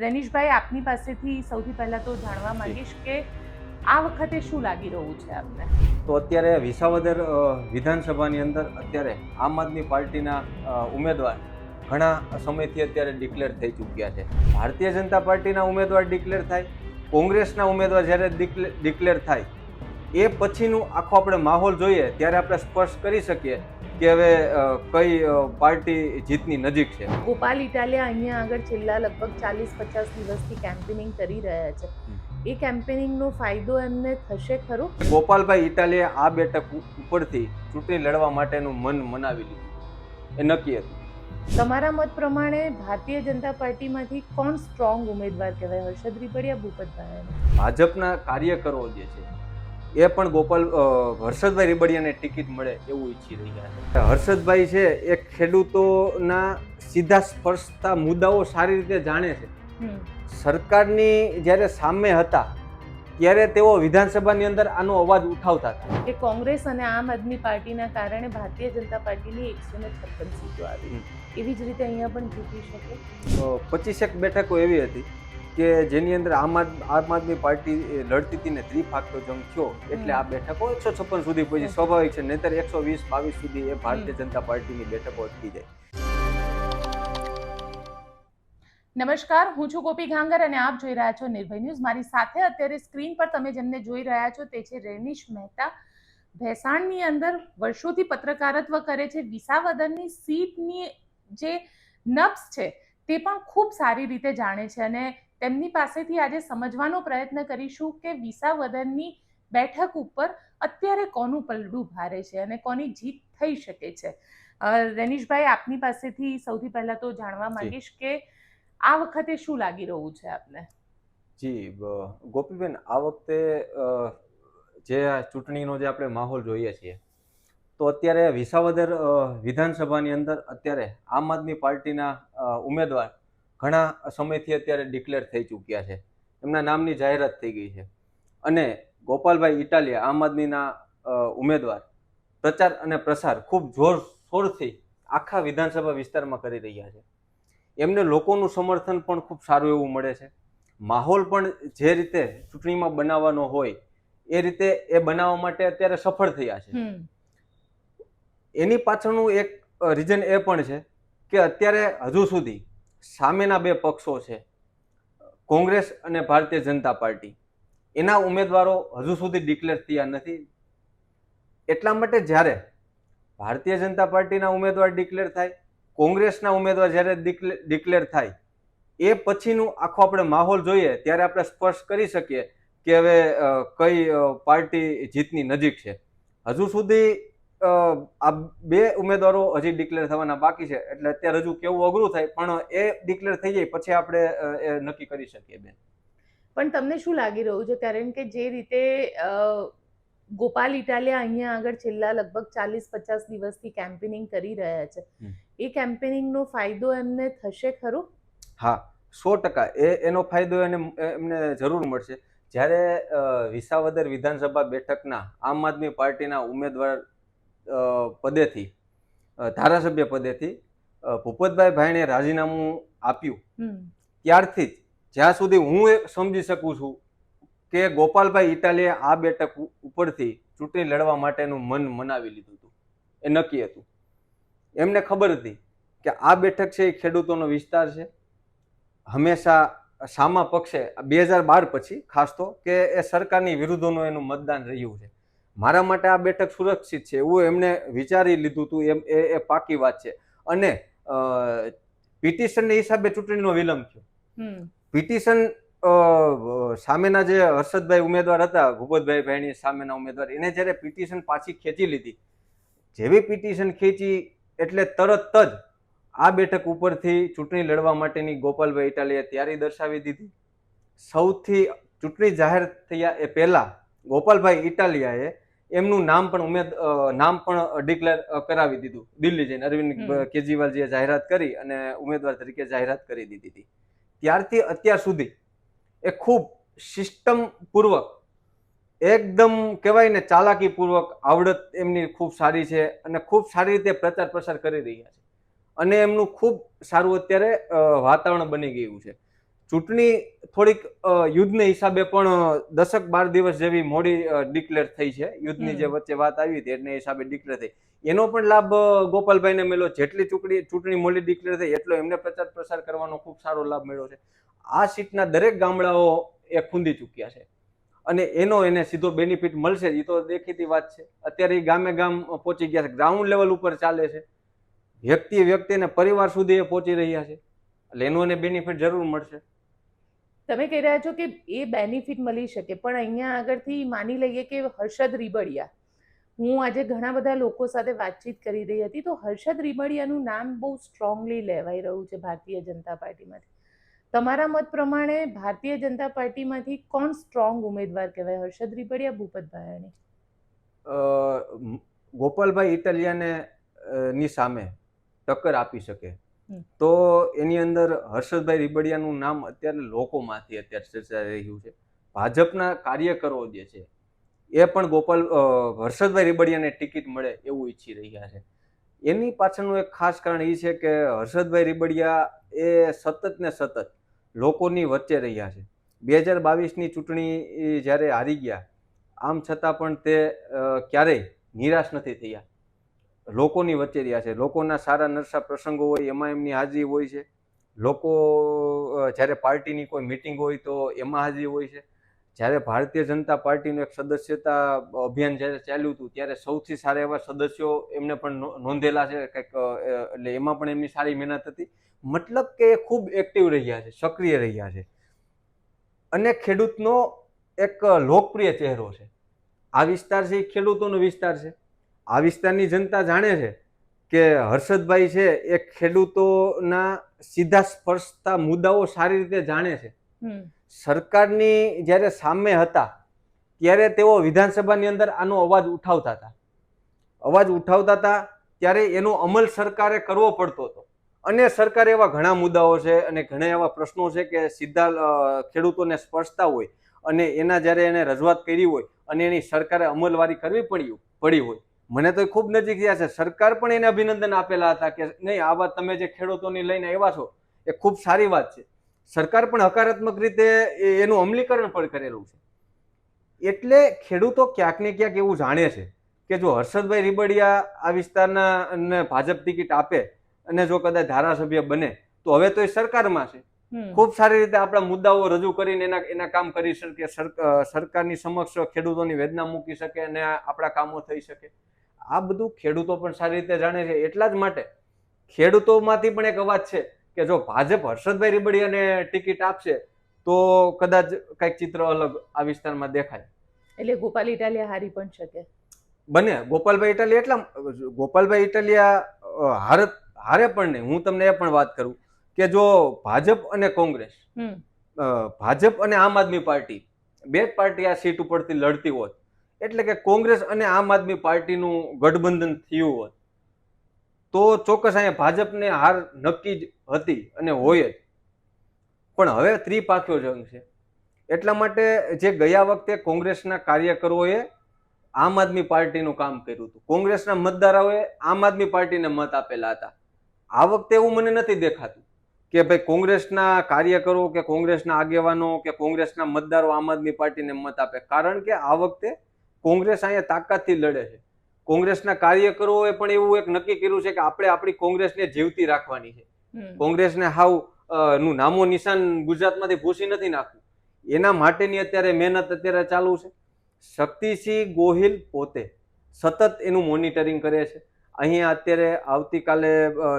રેનીશભાઈ આપની પાસેથી સૌથી પહેલા તો જાણવા માંગીશ કે આ વખતે શું લાગી રહ્યું છે આપને? તો અત્યારે વિસાવદર વિધાનસભાની અંદર અત્યારે આમ આદમી પાર્ટીના ઉમેદવાર ઘણા સમયથી અત્યારે ડિક્લેર થઈ ચૂક્યા છે. ભારતીય જનતા પાર્ટીના ઉમેદવાર ડિક્લેર થાય કોંગ્રેસના ઉમેદવાર જ્યારે ડિક્લેર થાય એ પછીનું આખો આપણે માહોલ જોઈએ ત્યારે આપણે સ્પષ્ટ કરી શકીએ કે હવે કઈ પાર્ટી જીતની નજીક છે? ગોપાલ ઇટાલિયા અહીંયા આગળ છેલ્લા લગભગ ચાલીસ પચાસ દિવસથી કેમ્પેનિંગ કરી રહ્યા છે. એ કેમ્પેનિંગનો ફાયદો એમને થશે ખરો? ગોપાલભાઈ ઇટાલીએ આ બેઠક ઉપરથી ચૂંટણી લડવા માટેનું મન મનાવી લીધું. એ નક્કી હતું. તમારા મત પ્રમાણે ભારતીય જનતા પાર્ટીમાંથી કોણ સ્ટ્રોંગ ઉમેદવાર કહેવાય? હર્ષદ રીપડિયા ભૂપતભાઈ. ભાજપના કાર્યકરો જે છે એ પણ ગોપાલ હર્ષદભાઈ રીબડિયાને ટિકિટ મળે એવું ઈચ્છી રહ્યા છે. હર્ષદભાઈ છે એ ખેડૂતોના સીધા સ્પર્શતા મુદ્દાઓ સારી રીતે જાણે છે. સરકારની જ્યારે સામે હતા ત્યારે તેઓ વિધાનસભાની અંદર આનો અવાજ ઉઠાવતા હતા. કે કોંગ્રેસ અને આમ આદમી પાર્ટીના કારણે ભારતીય જનતા પાર્ટીની એકસો ને છપ્પન સીટો આવી. એવી જ રીતે અહીંયા પણ જીતી શકે? પચીસેક બેઠકો એવી હતી. કે જેની અંદર આમ આમ આદમી પાર્ટી લડતી હતી ને ત્રિફાકતો જંગ થયો એટલે આ બેઠકો એકસો છપ્પન સુધી પહોંચી. સ્વાભાવિક છે નહીતર એકસો વીસ બાવીસ સુધી એ ભારતીય જનતા પાર્ટીની બેઠકો અટકી જાય. નમસ્કાર હું છું ગોપી ઘાંગર અને આપ જોઈ રહ્યા છો નિર્ભય ન્યૂઝ. મારી સાથે અત્યારે સ્ક્રીન પર તમે જેમને જોઈ રહ્યા છો તે છે રેનિશ મહેતા. ભેસાણની અંદર વર્ષોથી પત્રકારત્વ કરે છે. વિસાવદરની સીટની જે નબ્સ છે તે પણ ખૂબ સારી રીતે જાણે છે અને તેમની પાસેથી આજે સમજવાનો પ્રયત્ન કરીશું કે વિસાવદનની બેઠક ઉપર અત્યારે કોનું પલડું ભારે છે અને કોની જીત થઈ શકે છે. રેનિશભાઈ આપની પાસેથી સૌથી પહેલા તો જાણવા માંગીશ કે આ વખતે શું લાગી રહ્યું છે આપને? જી ગોપીબેન આ વખતે જે આ ચૂંટણીનો જે આપણે માહોલ જોઈએ છીએ તો અત્યારે વિસાવદર વિધાનસભાની અંદર અત્યારે આમ આદમી પાર્ટીના ઉમેદવાર ઘણા સમયથી અત્યારે ડિક્લેર થઈ ચૂક્યા છે. એમના નામની જાહેરાત થઈ ગઈ છે. અને ગોપાલભાઈ ઇટાલિયા આમ આદમીના ઉમેદવાર પ્રચાર અને પ્રસાર ખૂબ જોરશોરથી આખા વિધાનસભા વિસ્તારમાં કરી રહ્યા છે. એમને લોકોનું સમર્થન પણ ખૂબ સારું એવું મળે છે. માહોલ પણ જે રીતે ચૂંટણીમાં બનાવવાનો હોય એ રીતે એ બનાવવા માટે અત્યારે સફળ થયા છે. એની પાછળનું એક રીઝન એ પણ છે કે અત્યારે હજુ સુધી સામેના બે પક્ષો છે, કોંગ્રેસ અને ભારતીય જનતા પાર્ટી. એના ઉમેદવારો હજુ સુધી ડિક્લેર થયા નથી. એટલા માટે જ્યારે ભારતીય જનતા પાર્ટીના ઉમેદવાર ડિક્લેર થાય, કોંગ્રેસના ઉમેદવાર જ્યારે ડિક્લેર થાય, એ પછીનું આખો આપણે માહોલ જોઈએ ત્યારે આપણે સ્પષ્ટ કરી શકીએ કે હવે કઈ પાર્ટી જીતની નજીક છે. હજુ સુધી આ બે ઉમેદવારો હજી ડિક્લેર થવાના બાકી છે. એટલે અત્યારે હજુ કેવું અઘરું થાય પણ એ ડિક્લેર થઈ જાય પછી આપણે એ નક્કી કરી શકીએ બેન. પણ તમને શું લાગી રહ્યું છે? કારણ કે જે રીતે ગોપાલ ઇટાલિયા અહીંયા આગળ છેલ્લા લગભગ ચાલીસ પચાસ દિવસથી કેમ્પેનિંગ કરી રહ્યા છે. એ કેમ્પેનિંગનો ફાયદો એમને થશે ખરો? હા સો ટકા. એ એનો ફાયદો એને એમને જરૂર મળશે. જ્યારે વિસાવદર વિધાનસભા બેઠકના આમ આદમી પાર્ટીના ઉમેદવાર પદેથી ધારાસભ્ય પદેથી ભૂપતભાઈ ભાઈને રાજીનામું આપ્યું. ત્યારથી જ જ્યાં સુધી હું એ સમજી શકું છું કે ગોપાલભાઈ ઇટાલીએ આ બેઠક ઉપરથી ચૂંટણી લડવા માટેનું મન મનાવી લીધું હતું. એ નક્કી હતું. એમને ખબર હતી કે આ બેઠક છે એ ખેડૂતોનો વિસ્તાર છે. હંમેશા સામા પક્ષે બે હજાર બાર પછી ખાસ તો કે એ સરકારની વિરુદ્ધોનું એનું મતદાન રહ્યું છે. મારા માટે આ બેઠક સુરક્ષિત છે એવું એમને વિચારી લીધું હતું એમ એ એ પાકી વાત છે. અને પિટિશનને હિસાબે ચૂંટણીનો વિલંબ થયો. પિટિશન સામેના જે હર્ષદભાઈ ઉમેદવાર હતા ભૂપતભાઈ ભાઈની સામેના ઉમેદવાર એને જ્યારે પિટિશન પાછી ખેંચી લીધી જેવી પિટિશન ખેંચી એટલે તરત જ આ બેઠક ઉપરથી ચૂંટણી લડવા માટેની ગોપાલભાઈ ઇટાલીએ તૈયારી દર્શાવી દીધી. સૌથી ચૂંટણી જાહેર થયા એ પહેલાં ગોપાલભાઈ ઇટાલિયાએ એમનું નામ પણ ઉમેદ નામ પણ ડિક્લેર કરાવી દીધું. દિલ્હી જઈને અરવિંદ કેજરીવાલજીએ જાહેરાત કરી અને ઉમેદવાર તરીકે જાહેરાત કરી દીધી. હતી ત્યારથી અત્યાર સુધી એ ખૂબ સિસ્ટમ પૂર્વક એકદમ કહેવાય ને ચાલાકી પૂર્વક આવડત એમની ખૂબ સારી છે અને ખૂબ સારી રીતે પ્રચાર પ્રસાર કરી રહ્યા છે. અને એમનું ખૂબ સારું અત્યારે વાતાવરણ બની ગયું છે. ચૂંટણી થોડીક યુદ્ધને હિસાબે પણ દશક બાર દિવસ જેવી મોડી ડિક્લેર થઈ છે. યુદ્ધની જે વચ્ચે વાત આવી હતી એને હિસાબે ડિક્લેર થઈ. એનો પણ લાભ ગોપાલભાઈને મળ્યો. જેટલી ચૂંટણી ચૂંટણી મોડી ડિક્લેર થઈ એટલો એમને પ્રચાર પ્રસાર કરવાનો ખૂબ સારો લાભ મળ્યો છે. આ સીટના દરેક ગામડાઓ એ ખૂંદી ચૂક્યા છે. અને એનો એને સીધો બેનિફિટ મળશે એ તો દેખીતી વાત છે. અત્યારે એ ગામે ગામ પહોંચી ગયા છે. ગ્રાઉન્ડ લેવલ ઉપર ચાલે છે. વ્યક્તિ વ્યક્તિને પરિવાર સુધી એ પહોંચી રહ્યા છે. એટલે એનો એને બેનિફિટ જરૂર મળશે. તમે કહી રહ્યા છો કે એ બેનિફિટ મળી શકે, પણ અહીંયા આગળથી માની લઈએ કે હર્ષદ રીબડિયા, હું આજે ઘણા બધા લોકો સાથે વાતચીત કરી રહી હતી, તો હર્ષદ રીબડિયાનું નામ બહુ સ્ટ્રોંગલી લેવાઈ રહ્યું છે ભારતીય જનતા પાર્ટીમાંથી. તમારા મત પ્રમાણે ભારતીય જનતા પાર્ટીમાંથી કોણ સ્ટ્રોંગ ઉમેદવાર કહેવાય? હર્ષદ રીબડિયા, ભૂપત ભાયાણી. ગોપાલભાઈ ઇટાલિયાને ની સામે ટક્કર આપી શકે. તો એની અંદર હર્ષદભાઈ રીબડિયાનું નામ અત્યારે લોકોમાંથી અત્યારે ચર્ચાઈ રહ્યું છે. ભાજપના કાર્યકરો જે છે, એ પણ ગોપાલ હર્ષદભાઈ રીબડિયાને ટિકિટ મળે એવું ઈચ્છી રહ્યા છે. એની પાછળનું એક ખાસ કારણ એ છે કે હર્ષદભાઈ રીબડિયા એ સતત ને સતત લોકોની વચ્ચે રહ્યા છે. બે હજાર બાવીસની ચૂંટણી જ્યારે હારી ગયા, આમ છતાં પણ તે ક્યારેય નિરાશ નથી થયા. લોકોની વચ્ચે રહ્યા છે. લોકોના સારા નરસા પ્રસંગો હોય, એમાં એમની હાજરી હોય છે. લોકો જ્યારે પાર્ટીની કોઈ મિટિંગ હોય તો એમાં હાજરી હોય છે. જ્યારે ભારતીય જનતા પાર્ટીનું એક સદસ્યતા અભિયાન જ્યારે ચાલ્યું હતું, ત્યારે સૌથી સારા એવા સદસ્યો એમને પણ નોંધેલા છે. કંઈક એટલે એમાં પણ એમની સારી મહેનત હતી. મતલબ કે એ ખૂબ એક્ટિવ રહ્યા છે, સક્રિય રહ્યા છે. અને ખેડૂતનો એક લોકપ્રિય ચહેરો છે. આ વિસ્તાર છે એ ખેડૂતોનો વિસ્તાર છે. આ વિસ્તારની જનતા જાણે છે કે હર્ષદભાઈ છે એ ખેડૂતોના સીધા સ્પર્શતા મુદ્દાઓ સારી રીતે જાણે છે. સરકારની જ્યારે સામે હતા ત્યારે તેઓ વિધાનસભાની અંદર આનો અવાજ ઉઠાવતા હતા. અવાજ ઉઠાવતા હતા ત્યારે એનો અમલ સરકારે કરવો પડતો હતો. અને સરકારે એવા ઘણા મુદ્દાઓ છે અને ઘણા એવા પ્રશ્નો છે કે સીધા ખેડૂતોને સ્પર્શતા હોય અને એના જ્યારે એને રજૂઆત કરી હોય અને એની સરકારે અમલવારી કરવી પડી પડી હોય મને તો ખૂબ નજીક રહ્યા છે. સરકાર પણ એને અભિનંદન આપેલા હતા કે નહીં આ વાત તમે જે ખેડૂતોની લઈને આવ્યા છો એ ખૂબ સારી વાત છે. સરકાર પણ હકારાત્મક રીતે એનું અમલીકરણ પણ કરેલું છે. એટલે ખેડૂતો ક્યાંક ને ક્યાંક એવું જાણે છે કે જો હર્ષદભાઈ રીબડિયા આ વિસ્તારના ભાજપ ટિકિટ આપે અને જો કદાચ ધારાસભ્ય બને તો હવે તો એ સરકારમાં છે. ખૂબ સારી રીતે આપણા મુદ્દાઓ રજૂ કરીને એના એના કામ કરી શકે સરકારની સમક્ષ ખેડૂતોની વેદના મૂકી શકે અને આપણા કામો થઈ શકે. આ બધું ખેડૂતો પણ સારી રીતે જાણે છે એટલા જ માટે ખેડૂતોમાંથી પણ એક અવાજ છે કે જો ભાજપ હર્ષદભાઈ રીબડિયાને ટિકિટ આપશે તો કદાચ કંઈક ચિત્ર અલગ આ વિસ્તારમાં દેખાય. એટલે ગોપાલ ઇટાલિયા હારી પણ શકે. બને. ગોપાલભાઈ ઇટાલિયા એટલા ગોપાલભાઈ ઇટાલિયા હારે હારે પણ નહીં. હું તમને એ પણ વાત કરું કે જો ભાજપ અને કોંગ્રેસ ભાજપ અને આમ આદમી પાર્ટી બે પાર્ટી આ સીટ ઉપરથી લડતી હોત એટલે કે કોંગ્રેસ અને આમ આદમી પાર્ટીનું ગઠબંધન થયું હોત, તો ચોક્કસ અહીંયા ભાજપને હાર નક્કી જ હતી અને હોય જ. પણ હવે ત્રિપાખ્યો જંગ છે. એટલા માટે જે ગયા વખતે કોંગ્રેસના કાર્યકરોએ આમ આદમી પાર્ટીનું કામ કર્યું હતું. કોંગ્રેસના મતદારોએ આમ આદમી પાર્ટીને મત આપેલા હતા. આ વખતે એવું મને નથી દેખાતું કે ભાઈ કોંગ્રેસના કાર્યકરો કે કોંગ્રેસના આગેવાનો કે કોંગ્રેસના મતદારો આમ આદમી પાર્ટીને મત આપે. કારણ કે આ વખતે કોંગ્રેસ અહીંયા તાકાતથી લડે છે. કોંગ્રેસના કાર્યકરોએ પણ એવું એક નક્કી કર્યું છે કે આપણે આપણી કોંગ્રેસને જીવતી રાખવાની છે. કોંગ્રેસને હાવનું નામો નિશાન ગુજરાતમાંથી ભૂસી નથી નાખવું. એના માટેની અત્યારે મહેનત અત્યારે ચાલુ છે. શક્તિસિંહ ગોહિલ પોતે સતત એનું મોનિટરિંગ કરે છે. અહીંયા અત્યારે આવતીકાલે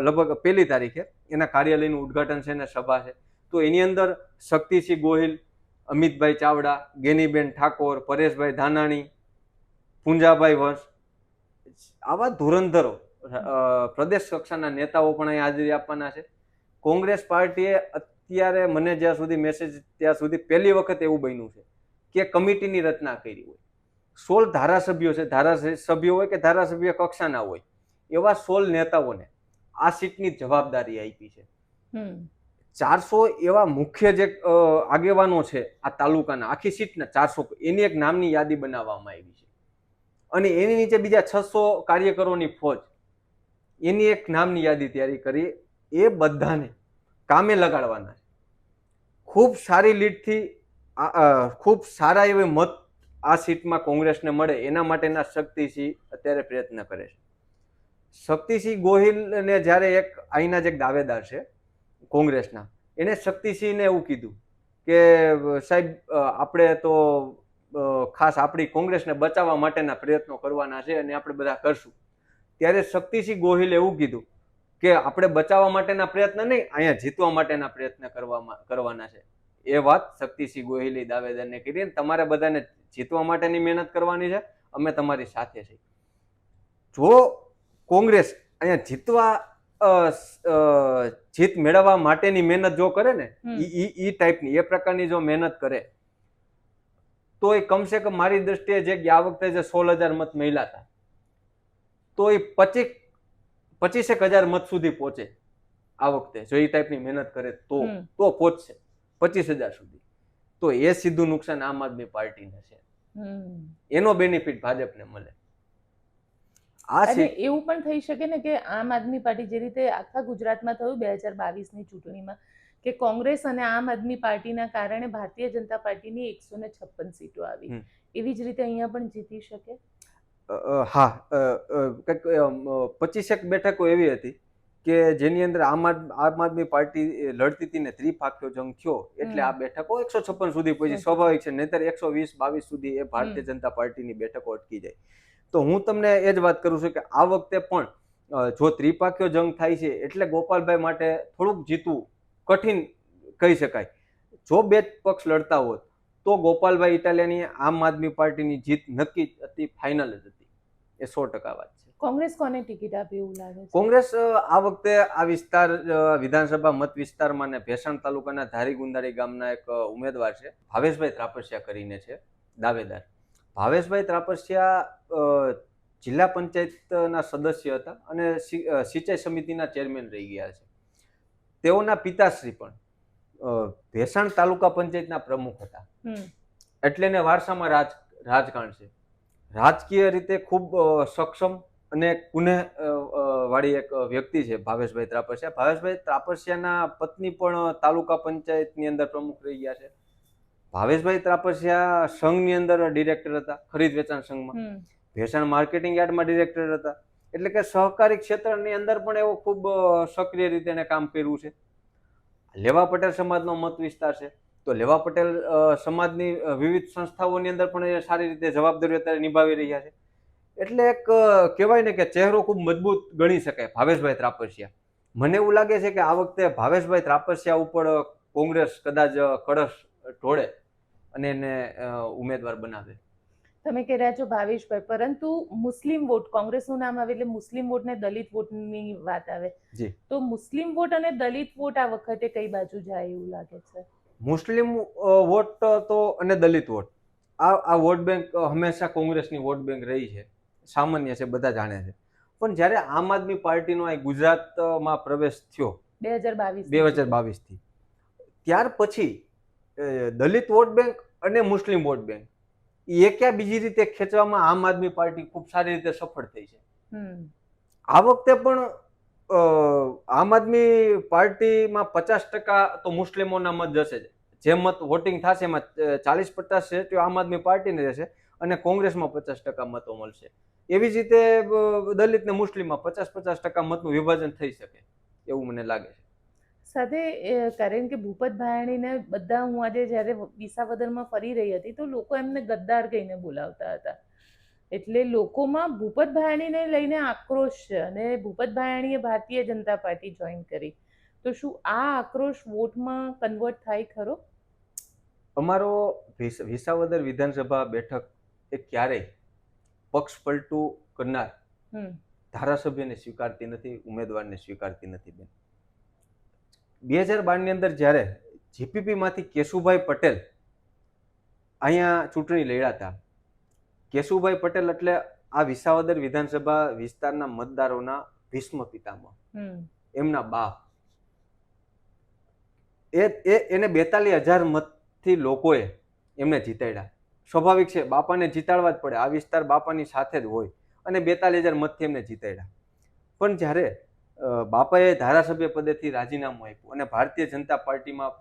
લગભગ પહેલી તારીખે એના કાર્યાલયનું ઉદ્ઘાટન છે અને સભા છે. તો એની અંદર શક્તિસિંહ ગોહિલ અમિતભાઈ ચાવડા ગેનીબેન ઠાકોર પરેશભાઈ ધાનાણી પુંજાભાઈ વંશ. આવા ધુરંધરો પ્રદેશ કક્ષાના નેતાઓ પણ અહીં હાજરી આપવાના છે. કોંગ્રેસ પાર્ટીએ અત્યારે મને જ્યાં સુધી મેસેજ ત્યાં સુધી પહેલી વખત એવું બન્યું છે કે કમિટીની રચના કરી હોય. સોળ ધારાસભ્યો છે ધારાસભ્યો હોય કે ધારાસભ્ય કક્ષાના હોય એવા સોળ નેતાઓને આ સીટની જવાબદારી આપી છે. ચારસો એવા મુખ્ય જે આગેવાનો છે આ તાલુકાના આખી સીટના ચારસો એની એક નામની યાદી બનાવવામાં આવી છે. અને એની નીચે બીજા છસો કાર્યકરોની ફોજ. એની એક નામની યાદી તૈયારી કરી. એ બધાને કામે લગાડવાના ખૂબ સારી લીડથી ખૂબ સારા એવા મત આ સીટમાં કોંગ્રેસને મળે એના માટેના શક્તિસિંહ અત્યારે પ્રયત્ન કરે છે. શક્તિસિંહ ગોહિલને જ્યારે એક અહીંના જે દાવેદાર છે કોંગ્રેસના એને શક્તિસિંહને એવું કીધું કે, સાહેબ આપણે તો ખાસ આપણી કોંગ્રેસને બચાવવા માટેના પ્રયત્નો કરવાના છે અને આપણે બધા કરશું. ત્યારે શક્તિસિંહ ગોહિલે એવું કીધું કે આપણે બચાવવા માટેના પ્રયત્ન નહીં અહીંયા જીતવા માટેના પ્રયત્ન કરવામાં કરવાના છે. એ વાત શક્તિસિંહ ગોહિલે દાવેદારને કરી તમારે બધાને જીતવા માટેની મહેનત કરવાની છે અમે તમારી સાથે છીએ. જો કોંગ્રેસ અહીંયા જીતવા જીત મેળવવા માટેની મહેનત જો કરે ને હમ. ઈ ઈ ઈ ટાઈપની એ પ્રકારની જો મહેનત કરે તો એ કમસે કમ મારી દ્રષ્ટિએ જે ગયા વખતે જે સોળ હજાર મત મળ્યા હતા તો એ પચીસ પચીસેક હજાર મત સુધી પહોંચે આ વખતે. જો એ ટાઈપની મહેનત કરે તો. તો પહોંચશે પચીસ હજાર સુધી. તો એ સીધું નુકસાન આમ આદમી પાર્ટીને છે. એનો બેનિફિટ ભાજપને મળે. આ અને એવું પણ થઈ શકે ને કે આમ આદમી પાર્ટી જે રીતે આખા ગુજરાતમાં થયું બે હજાર બાવીસની ચૂંટણીમાં કે કોંગ્રેસ અને આમ આદમી પાર્ટીના કારણે ભારતીય જનતા પાર્ટીની એકસો ને છપ્પન સીટો આવી. એવી જ રીતે અહીંયા પણ જીતી શકે? હા કંઈક પચીસેક બેઠકો એવી હતી કે જેની અંદર આમ આમ આદમી પાર્ટી લડતી હતી ને ત્રિપાખ્યો જંગ થયો એટલે આ બેઠકો એકસો છપ્પન સુધી પહોંચી. સ્વાભાવિક છે નહીતર એકસો વીસ બાવીસ સુધી એ ભારતીય જનતા પાર્ટીની બેઠકો અટકી જાય. તો હું તમને એ જ વાત કરું છું કે આ વખતે પણ જો ત્રિપાખ્યો જંગ થાય છે એટલે ગોપાલભાઈ માટે થોડુંક જીતવું કઠિન કહી શકાય. જો બે પક્ષ લડતા હોત તો ગોપાલભાઈ ઇટાલિયાની આમ આદમી પાર્ટીની જીત નક્કી હતી ફાઇનલ જ હતી. એ સો ટકા વાત છે. કોંગ્રેસ કોને ટિકિટ આપી એવું લાગે છે? કોંગ્રેસ આ વખતે આ વિસ્તાર વિધાનસભા મત વિસ્તારમાં ને ભેસાણ તાલુકાના ધારી ગુંદારી ગામના એક ઉમેદવાર છે ભાવેશભાઈ ત્રાપસિયા કરીને છે દાવેદાર. ભાવેશભાઈ ત્રાપસિયા જિલ્લા પંચાયતના સદસ્ય હતા અને સિંચાઈ સમિતિના ચેરમેન રહી ગયા છે. તેઓના પિતાશ્રી પણ ભેસાણ તાલુકા પંચાયતના પ્રમુખ હતા. એટલે એને વારસામાં રાજ રાજકારણ છે. રાજકીય રીતે ખૂબ સક્ષમ અને કુને વાળી એક વ્યક્તિ છે ભાવેશભાઈ ત્રાપસિયા. ભાવેશભાઈ ત્રાપસિયાના પત્ની પણ તાલુકા પંચાયતની અંદર પ્રમુખ રહી ગયા છે. ભાવેશભાઈ ત્રાપસિયા સંઘની અંદર ડિરેક્ટર હતા ખરીદ વેચાણ સંઘમાં. ભેસાણ માર્કેટિંગ યાર્ડમાં ડિરેક્ટર હતા. એટલે કે સહકારી ક્ષેત્રની અંદર પણ એવો ખૂબ સક્રિય રીતે એને કામ કર્યું છે. લેવા પટેલ સમાજનો મત વિસ્તાર છે. તો લેવા પટેલ સમાજની વિવિધ સંસ્થાઓની અંદર પણ એ સારી રીતે જવાબદારી અત્યારે નિભાવી રહ્યા છે. એટલે એક કહેવાય ને કે ચહેરો ખૂબ મજબૂત ગણી શકાય, ભાવેશભાઈ ત્રાપસિયા. મને એવું લાગે છે કે આ વખતે ભાવેશભાઈ ત્રાપસિયા ઉપર કોંગ્રેસ કદાચ કળશ ઢોળે અને એને ઉમેદવાર બનાવે. તમે કહી રહ્યા છો ભાવેશભાઈ પરંતુ મુસ્લિમ વોટ કોંગ્રેસનું નામ આવે એટલે મુસ્લિમ વોટ ને દલિત વોટની વાત આવે. જી. તો મુસ્લિમ વોટ અને દલિત વોટ આ વખતે કઈ બાજુ જાય એવું લાગે છે? મુસ્લિમ વોટ તો અને દલિત વોટ. આ આ વોટ બેંક હંમેશા કોંગ્રેસની વોટ બેંક રહી છે. સામાન્ય છે બધા જાણે છે. પણ જ્યારે આમ આદમી પાર્ટીનો અહીં ગુજરાતમાં પ્રવેશ થયો બે હજાર બાવીસ બે હજાર બાવીસથી ત્યાર પછી દલિત વોટ બેંક અને મુસ્લિમ વોટ બેંક. એ બીજી રીતે ખેંચવામાં આમ આદમી પાર્ટી ખૂબ સારી રીતે સફળ થઈ છે? આ વખતે પણ આમ આદમી પાર્ટીમાં પચાસ ટકા તો મુસ્લિમોના મત જશે જ. જે મત વોટિંગ થશે એમાં ચાલીસ પચાસ સીટો આમ આદમી પાર્ટીને રહેશે અને કોંગ્રેસમાં પચાસ ટકા મતો મળશે. એવી જ રીતે દલિત ને મુસ્લિમમાં પચાસ પચાસ ટકા મતનું વિભાજન થઈ શકે એવું મને લાગે છે. સાથે કારણ કે ભૂપત ભાયાણીને બધા હું આજે જ્યારે વિસાવદરમાં ફરી રહી હતી તો લોકો એમને ગદ્દાર કહીને બોલાવતા હતા. એટલે લોકોમાં ભૂપત ભાયાણીને લઈને આક્રોશ છે અને ભૂપત ભાયાણીએ ભારતીય જનતા પાર્ટી જોઈન કરી. તો શું આ આક્રોશ વોટમાં કન્વર્ટ થાય ખરો? અમારો વિસ- વિસાવદર વિધાનસભા બેઠક એ ક્યારેય પક્ષ પલટું કરનાર હમ. ધારાસભ્યને સ્વીકારતી નથી ઉમેદવારને સ્વીકારતી નથી બેન. બે હજાર બારની અંદર જ્યારે જીપીપીમાંથી કેશુભાઈ પટેલ અહીંયા ચૂંટણી લડ્યા હતા. કેશુભાઈ પટેલ એટલે આ વિસાવદર વિધાનસભા વિસ્તારના મતદારોના ભીષ્મ પિતામહ. એમના બા એ એને બેતાલીસ હજાર મતથી લોકોએ એમને જીતાડ્યા. સ્વાભાવિક છે બાપાને જીતાડવા જ પડે. આ વિસ્તાર બાપાની સાથે જ હોય અને બેતાલીસ હજાર મતથી એમને જીતાડ્યા. પણ જ્યારે બાપાએ ધારાસભ્ય પદેથી રાજીનામું આપ્યું અને ભારતીય જનતા પાર્ટીમાં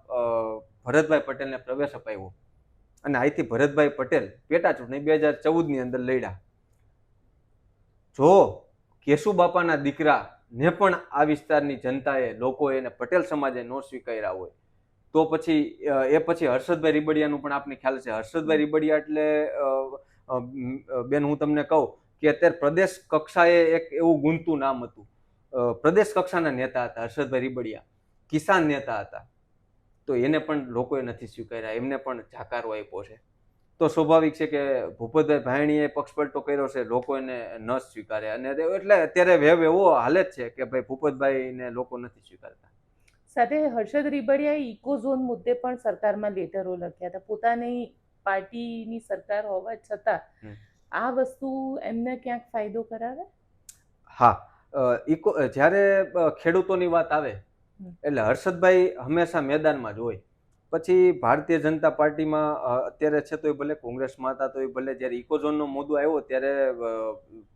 ભરતભાઈ પટેલને પ્રવેશ અપાવ્યો અને અહીંથી ભરતભાઈ પટેલ પેટા ચૂંટણી બે હજાર ચૌદની અંદર લડ્યા. જો કેશુ બાપાના દીકરાને પણ આ વિસ્તારની જનતાએ લોકોએ અને પટેલ સમાજે નો સ્વીકાર્યા હોય, તો પછી એ પછી હર્ષદભાઈ રીબડિયાનું પણ આપને ખ્યાલ છે. હર્ષદભાઈ રીબડિયા એટલે બેન હું તમને કહું કે અત્યારે પ્રદેશ કક્ષાએ એક એવું ગુંતું નામ હતું. પ્રદેશ કક્ષાના નેતા હતા હર્ષદભાઈ રીબડિયા કિસાન નેતા હતા. તો એને પણ લોકોએ નથી સ્વીકાર્યા એમને પણ જાકારો આપ્યો છે. તો સ્વાભાવિક છે કે ભૂપતભાઈ ભાયણીએ પક્ષપલટો કર્યો છે લોકો એને ન સ્વીકારે. અને એટલે અત્યારે વેવ એવો હાલે જ છે કે ભાઈ ભૂપતભાઈને લોકો નથી સ્વીકારતા. સાથે હર્ષદ રીબડિયાએ ઇકોઝોન મુદ્દે પણ સરકારમાં લેટરો લખ્યા હતા. પોતાની પાર્ટીની સરકાર હોવા છતાં આ વસ્તુ એમને ક્યાંક ફાયદો કરાવે? હા. ઇકો જ્યારે ખેડૂતોની વાત આવે એટલે હર્ષદભાઈ હંમેશા મેદાનમાં જ હોય. પછી ભારતીય જનતા પાર્ટીમાં અત્યારે છે તો એ ભલે કોંગ્રેસમાં હતા તો એ ભલે જ્યારે ઇકોઝોનનો મુદ્દો આવ્યો ત્યારે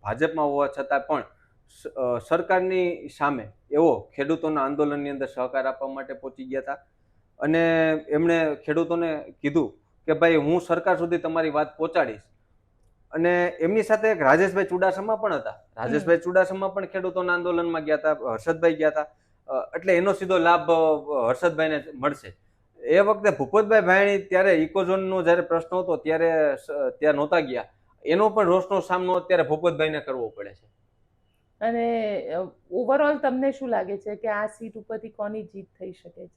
ભાજપમાં હોવા છતાં પણ સરકારની સામે એવો ખેડૂતોના આંદોલનની અંદર સહકાર આપવા માટે પહોંચી ગયા હતા. અને એમણે ખેડૂતોને કીધું કે ભાઈ હું સરકાર સુધી તમારી વાત પહોંચાડીશ. અને એમની સાથે એક રાજેશભાઈ ચુડાસમા પણ હતા. રાજેશભાઈ ચુડાસમા પણ ખેડૂતોના આંદોલનમાં ગયા હતા હર્ષદભાઈ ગયા હતા. એટલે એનો સીધો લાભ હર્ષદભાઈને મળશે. એ વખતે ભૂપતભાઈ ભાયણી ત્યારે ઇકોઝોનનો જ્યારે પ્રશ્ન હતો ત્યારે ત્યાં નહોતા ગયા. એનો પણ રોષનો સામનો અત્યારે ભૂપતભાઈને કરવો પડે છે. અને ઓવરઓલ તમને શું લાગે છે કે આ સીટ ઉપરથી કોની જીત થઈ શકે છે?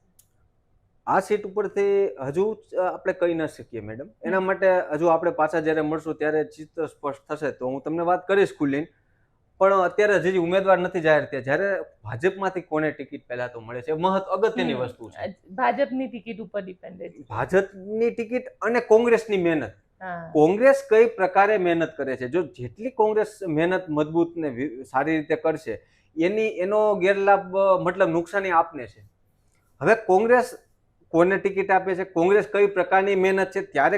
આ સીટ ઉપરથી હજુ આપણે કહી ન શકીએ મેડમ. એના માટે હજુ આપણે પાછા જ્યારે મળશું ત્યારે ચિત્ર સ્પષ્ટ થશે. તો હું તમને વાત કરીશ ખુલ્લીને. પણ અત્યારે હજી ઉમેદવાર નથી જાહેર થયા. જ્યારે ભાજપમાંથી કોને ટિકિટ પહેલા તો મળે છે? મહત્વ અગત્યની વસ્તુ છે. ભાજપની ટિકિટ ઉપર ડિપેન્ડેન્ટ ભાજપની ટિકિટ અને કોંગ્રેસની મહેનત. કોંગ્રેસ કઈ પ્રકારે મહેનત કરે છે? જો જેટલી કોંગ્રેસ મહેનત મજબૂત ને સારી રીતે કરશે એની એનો ગેરલાભ મતલબ નુકસાની આપને છે. હવે કોંગ્રેસ કોને ટિકિટ આપે છે? કોંગ્રેસ કઈ પ્રકારની મહેનત છે? ત્યારે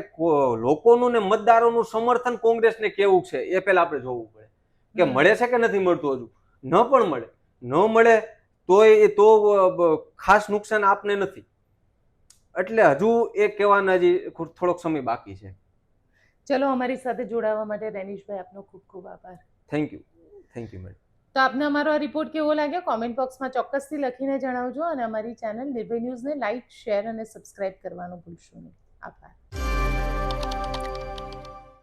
લોકોનું ને મતદારોનું સમર્થન કોંગ્રેસને કેવું છે? એ પહેલા આપણે જોવું પડે. કે મળે છે કે નથી મળતું હજુ? ન પણ મળે. ન મળે તો એ તો ખાસ નુકસાન આપને નથી. એટલે હજુ એ કહેવાના હજી થોડોક સમય બાકી છે. ચલો અમારી સાથે જોડાવા માટે રેનીશભાઈ આપનો ખૂબ ખૂબ આભાર. Thank you thank you madam તો આપને અમારો આ રિપોર્ટ કેવો લાગ્યો? કોમેન્ટ બોક્સમાં ચોક્કસથી લખીને જણાવજો અને અમારી ચેનલ નિર્ભય ન્યૂઝને લાઇક શેર અને સબસ્ક્રાઇબ કરવાનું ભૂલશો નહીં.